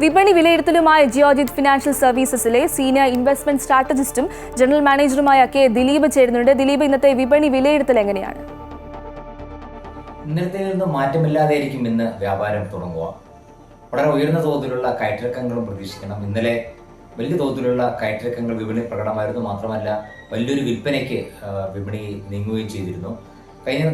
വിപണി വിലയിരുത്തലുമായ ജിയോജിത് ഫിനാൻഷ്യൽ സർവീസസിലെ സീനിയർ ഇൻവെസ്റ്റ്മെന്റ് സ്ട്രാറ്റജിസ്റ്റും ജനറൽ മാനേജറുമായ കെ ദിലീപ് ചേരുന്നുണ്ട്. ദിലീപ് ഇന്നത്തെ വിപണി വിലയിരുത്തൽ എങ്ങനെയാണ്? ഇന്നത്തെ നിന്ന് മാറ്റമില്ലാതെയായിരിക്കും ഇന്ന് വ്യാപാരം തുടങ്ങുക. വളരെ ഉയർന്ന തോതിലുള്ള കയറ്റിറക്കങ്ങളും പ്രതീക്ഷിക്കണം. ഇന്നലെ വലിയ തോതിലുള്ള കയറ്റിറക്കങ്ങൾ വിപണി പ്രകടമായിരുന്നു. മാത്രമല്ല വലിയൊരു വിൽപ്പനയ്ക്ക് വിപണി നീങ്ങുകയും ചെയ്തിരുന്നു. കഴിഞ്ഞ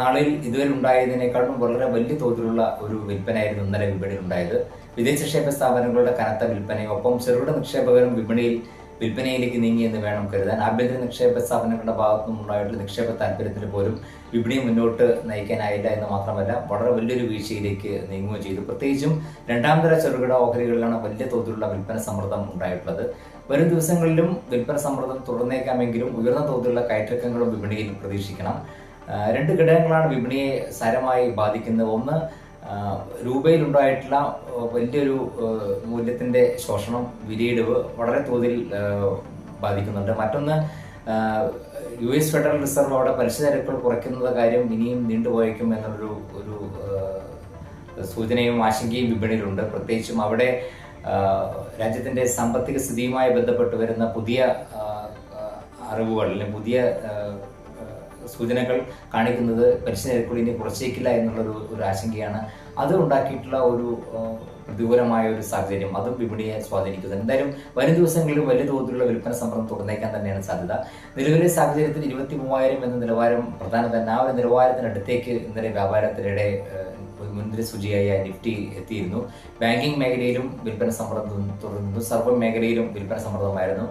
നാളിൽ ഇതുവരെ ഉണ്ടായതിനേക്കാളും വളരെ വലിയ തോതിലുള്ള ഒരു വിൽപ്പനയായിരുന്നു ഇന്നലെ വിപണിയിൽ ഉണ്ടായത്. വിദേശ നിക്ഷേപ സ്ഥാപനങ്ങളുടെ കനത്ത വിൽപ്പനയും ഒപ്പം ചെറുകിട നിക്ഷേപകരും വിപണിയിൽ വിൽപ്പനയിലേക്ക് നീങ്ങി എന്ന് വേണം കരുതാൻ. ആഭ്യന്തര നിക്ഷേപ സ്ഥാപനങ്ങളുടെ ഭാഗത്തുനിന്നും ഉണ്ടായിട്ടുള്ള നിക്ഷേപ താല്പര്യത്തിൽ പോലും വിപണിയെ മുന്നോട്ട് നയിക്കാനായില്ല എന്ന് മാത്രമല്ല വളരെ വലിയൊരു വീഴ്ചയിലേക്ക് നീങ്ങുകയും ചെയ്തു. പ്രത്യേകിച്ചും രണ്ടാം തര ചെറുകിട ഓഹരികളിലാണ് വലിയ തോതിലുള്ള വിൽപ്പന സമ്മർദ്ദം ഉണ്ടായിട്ടുള്ളത്. വരും ദിവസങ്ങളിലും വിൽപ്പന സമ്മർദ്ദം തുടർന്നേക്കാമെങ്കിലും ഉയർന്ന തോതിലുള്ള കയറ്റിറക്കങ്ങളും വിപണിയിൽ പ്രതീക്ഷിക്കണം. രണ്ട് ഘടകങ്ങളാണ് വിപണിയെ സാരമായി ബാധിക്കുന്നത്. ഒന്ന് രൂപയിലുണ്ടായിട്ടുള്ള വലിയൊരു മൂല്യത്തിന്റെ ശോഷണം വിലയിടിവ് വളരെ തോതിൽ ബാധിക്കുന്നുണ്ട്. മറ്റൊന്ന് യു എസ് ഫെഡറൽ റിസർവ് അവിടെ പലിശ നിരക്കുകൾ കുറയ്ക്കുന്നത് കാര്യം ഇനിയും നീണ്ടുപോയേക്കും എന്നുള്ളൊരു ഒരു സൂചനയും ആശങ്കയും വിപണിയിലുണ്ട്. പ്രത്യേകിച്ചും അവിടെ രാജ്യത്തിന്റെ സാമ്പത്തിക സ്ഥിതിയുമായി ബന്ധപ്പെട്ട് വരുന്ന പുതിയ അറിവുകൾ അല്ലെങ്കിൽ പുതിയ സൂചനകൾ കാണിക്കുന്നത് പലിശ നിരക്കുകൾ ഇനി കുറച്ചേക്കില്ല എന്നുള്ളൊരു ഒരു ആശങ്കയാണ്. അത് ഉണ്ടാക്കിയിട്ടുള്ള ഒരു പ്രതികൂലമായ ഒരു സാഹചര്യം. അതും വിപണിയെ സ്വാധീനിക്കുന്നത് എന്തായാലും വരും ദിവസങ്ങളിൽ വലിയ തോതിലുള്ള വിൽപ്പന സമരം തുറന്നേക്കാൻ തന്നെയാണ് സാധ്യത. നിലവിലെ സാഹചര്യത്തിൽ ഇരുപത്തി മൂവായിരം എന്ന നിലവാരം പ്രധാന തന്നെ ആ ഒരു നിലവാരത്തിനടുത്തേക്ക് ഇന്നലെ വ്യാപാരത്തിനിടെ മുൻതിരി സൂചിയായ നിഫ്റ്റി എത്തിയിരുന്നു. ബാങ്കിംഗ് മേഖലയിലും വിൽപ്പന സമ്മർദ്ദം തുടർന്നു. സർവ മേഖലയിലും വിൽപ്പന സമ്മർദ്ദമായിരുന്നു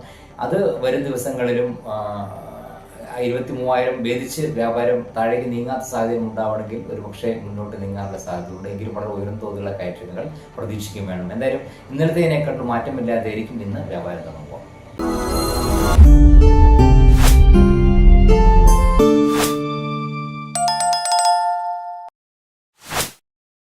അത് വരും ദിവസങ്ങളിലും ഇരുപത്തി മൂവായിരം ഭേദിച്ച് വ്യാപാരം താഴേക്ക് നീങ്ങാത്ത സാഹചര്യം ഉണ്ടാവണമെങ്കിൽ ഒരുപക്ഷെ മുന്നോട്ട് നീങ്ങാനുള്ള സാധ്യതയുണ്ട്. എങ്കിലും വളരെ ഉയർന്ന തോതിലുള്ള കയറ്റങ്ങൾ പ്രതീക്ഷിക്കുകയും വേണം. എന്തായാലും ഇന്നലത്തേതിനെക്കാട്ടും മാറ്റമില്ലാതെയായിരിക്കും ഇന്ന് വ്യാപാരം തുടങ്ങുക.